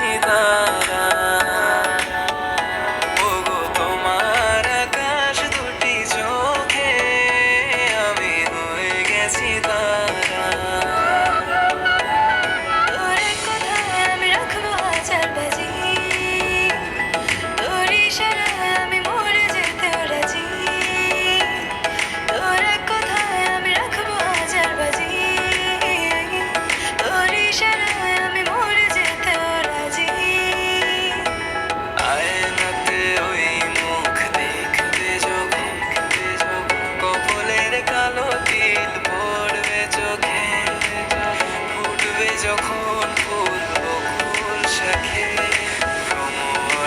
সিতারা যখন ফুল বকুল শাখে ভ্রমর